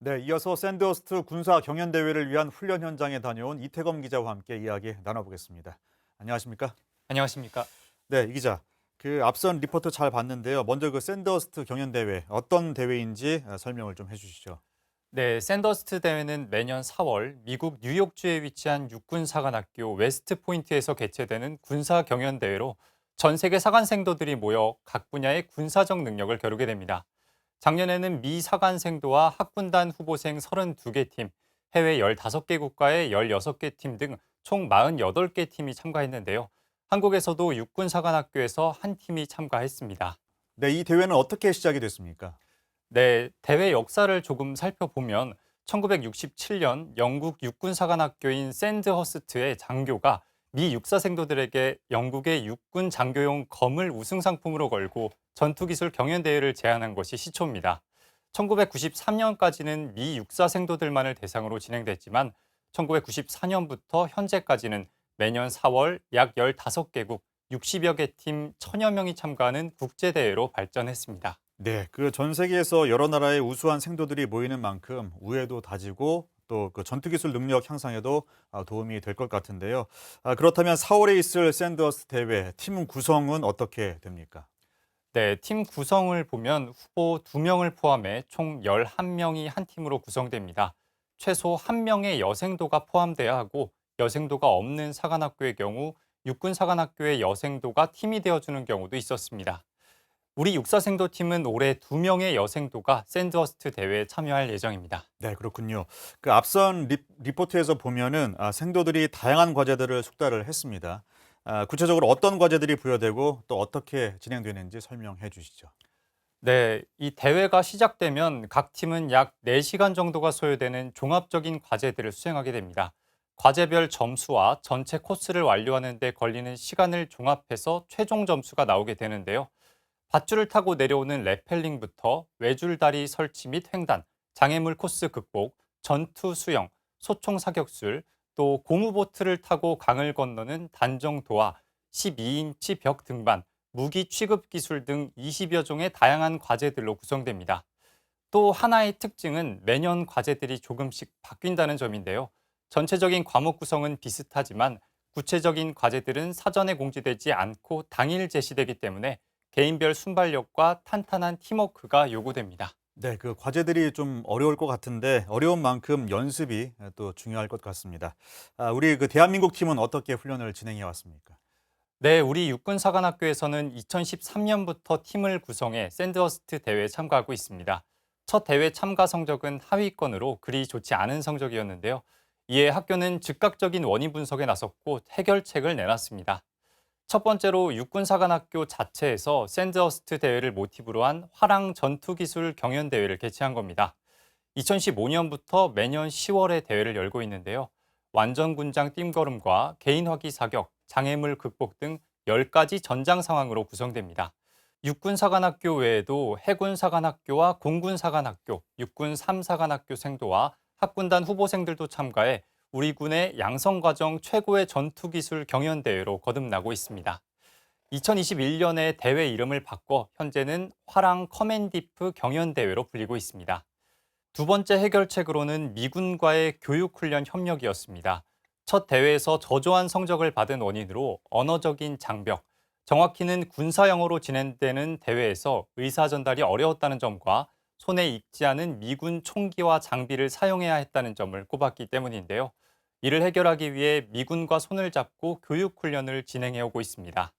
네, 이어서 샌드어스트 군사 경연 대회를 위한 훈련 현장에 다녀온 이태검 기자와 함께 이야기 나눠보겠습니다. 안녕하십니까? 안녕하십니까? 네, 이 기자. 그 앞선 리포트 잘 봤는데요. 먼저 그 샌드어스트 경연 대회 어떤 대회인지 설명을 좀 해주시죠. 네, 샌더스트 대회는 매년 4월 미국 뉴욕주에 위치한 육군 사관학교 웨스트 포인트에서 개최되는 군사 경연 대회로 전 세계 사관생도들이 모여 각 분야의 군사적 능력을 겨루게 됩니다. 작년에는 미 사관생도와 학군단 후보생 32개 팀, 해외 15개 국가의 16개 팀 등 총 48개 팀이 참가했는데요. 한국에서도 육군 사관학교에서 한 팀이 참가했습니다. 네, 이 대회는 어떻게 시작이 됐습니까? 네, 대회 역사를 조금 살펴보면 1967년 영국 육군 사관학교인 샌드허스트의 장교가 미 육사생도들에게 영국의 육군 장교용 검을 우승 상품으로 걸고 전투기술 경연대회를 제안한 것이 시초입니다. 1993년까지는 미 육사 생도들만을 대상으로 진행됐지만 1994년부터 현재까지는 매년 4월 약 15개국 60여 개 팀 1000여 명이 참가하는 국제대회로 발전했습니다. 네, 그 전 세계에서 여러 나라의 우수한 생도들이 모이는 만큼 우애도 다지고 또 그 전투기술 능력 향상에도 아, 도움이 될 것 같은데요. 아, 그렇다면 4월에 있을 샌드어스 대회 팀 구성은 어떻게 됩니까? 네, 팀 구성을 보면 후보 2명을 포함해 총 11명이 한 팀으로 구성됩니다. 최소 1명의 여생도가 포함돼야 하고 여생도가 없는 사관학교의 경우 육군 사관학교의 여생도가 팀이 되어주는 경우도 있었습니다. 우리 육사생도 팀은 올해 2명의 여생도가 샌드허스트 대회에 참여할 예정입니다. 네, 그렇군요. 그 앞선 리, 리포트에서 보면은 아, 생도들이 다양한 과제들을 숙달을 했습니다. 아, 구체적으로 어떤 과제들이 부여되고 또 어떻게 진행되는지 설명해 주시죠. 네, 이 대회가 시작되면 각 팀은 약 4시간 정도가 소요되는 종합적인 과제들을 수행하게 됩니다. 과제별 점수와 전체 코스를 완료하는 데 걸리는 시간을 종합해서 최종 점수가 나오게 되는데요. 밧줄을 타고 내려오는 레펠링부터 외줄다리 설치 및 횡단, 장애물 코스 극복, 전투 수영, 소총 사격술, 또 고무보트를 타고 강을 건너는 단정 도하, 12인치 벽 등반, 무기 취급 기술 등 20여 종의 다양한 과제들로 구성됩니다. 또 하나의 특징은 매년 과제들이 조금씩 바뀐다는 점인데요. 전체적인 과목 구성은 비슷하지만 구체적인 과제들은 사전에 공지되지 않고 당일 제시되기 때문에 개인별 순발력과 탄탄한 팀워크가 요구됩니다. 네, 그 과제들이 좀 어려울 것 같은데 어려운 만큼 연습이 또 중요할 것 같습니다. 아, 우리 그 대한민국 팀은 어떻게 훈련을 진행해 왔습니까? 네, 우리 육군사관학교에서는 2013년부터 팀을 구성해 샌드허스트 대회에 참가하고 있습니다. 첫 대회 참가 성적은 하위권으로 그리 좋지 않은 성적이었는데요. 이에 학교는 즉각적인 원인 분석에 나섰고 해결책을 내놨습니다. 첫 번째로 육군사관학교 자체에서 샌드허스트 대회를 모티브로 한 화랑 전투기술 경연대회를 개최한 겁니다. 2015년부터 매년 10월에 대회를 열고 있는데요. 완전군장 뜀걸음과 개인화기 사격, 장애물 극복 등 10가지 전장 상황으로 구성됩니다. 육군사관학교 외에도 해군사관학교와 공군사관학교, 육군 3사관학교 생도와 학군단 후보생들도 참가해 우리 군의 양성과정 최고의 전투기술 경연대회로 거듭나고 있습니다. 2021년에 대회 이름을 바꿔 현재는 화랑 커맨디프 경연대회로 불리고 있습니다. 두 번째 해결책으로는 미군과의 교육훈련 협력이었습니다. 첫 대회에서 저조한 성적을 받은 원인으로 언어적인 장벽, 정확히는 군사 영어로 진행되는 대회에서 의사 전달이 어려웠다는 점과 손에 익지 않은 미군 총기와 장비를 사용해야 했다는 점을 꼽았기 때문인데요. 이를 해결하기 위해 미군과 손을 잡고 교육 훈련을 진행해 오고 있습니다.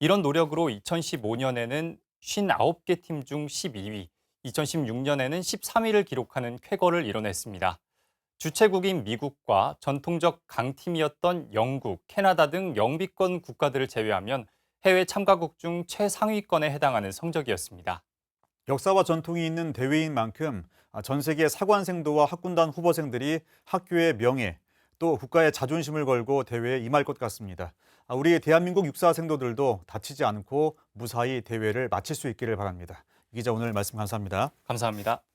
이런 노력으로 2015년에는 59개 팀 중 12위, 2016년에는 13위를 기록하는 쾌거를 이뤄냈습니다. 주최국인 미국과 전통적 강팀이었던 영국, 캐나다 등 영비권 국가들을 제외하면 해외 참가국 중 최상위권에 해당하는 성적이었습니다. 역사와 전통이 있는 대회인 만큼 아, 전 세계 사관생도와 학군단 후보생들이 학교의 명예 또 국가의 자존심을 걸고 대회에 임할 것 같습니다. 아, 우리 대한민국 육사생도들도 다치지 않고 무사히 대회를 마칠 수 있기를 바랍니다. 이 기자 오늘 말씀 감사합니다. 감사합니다.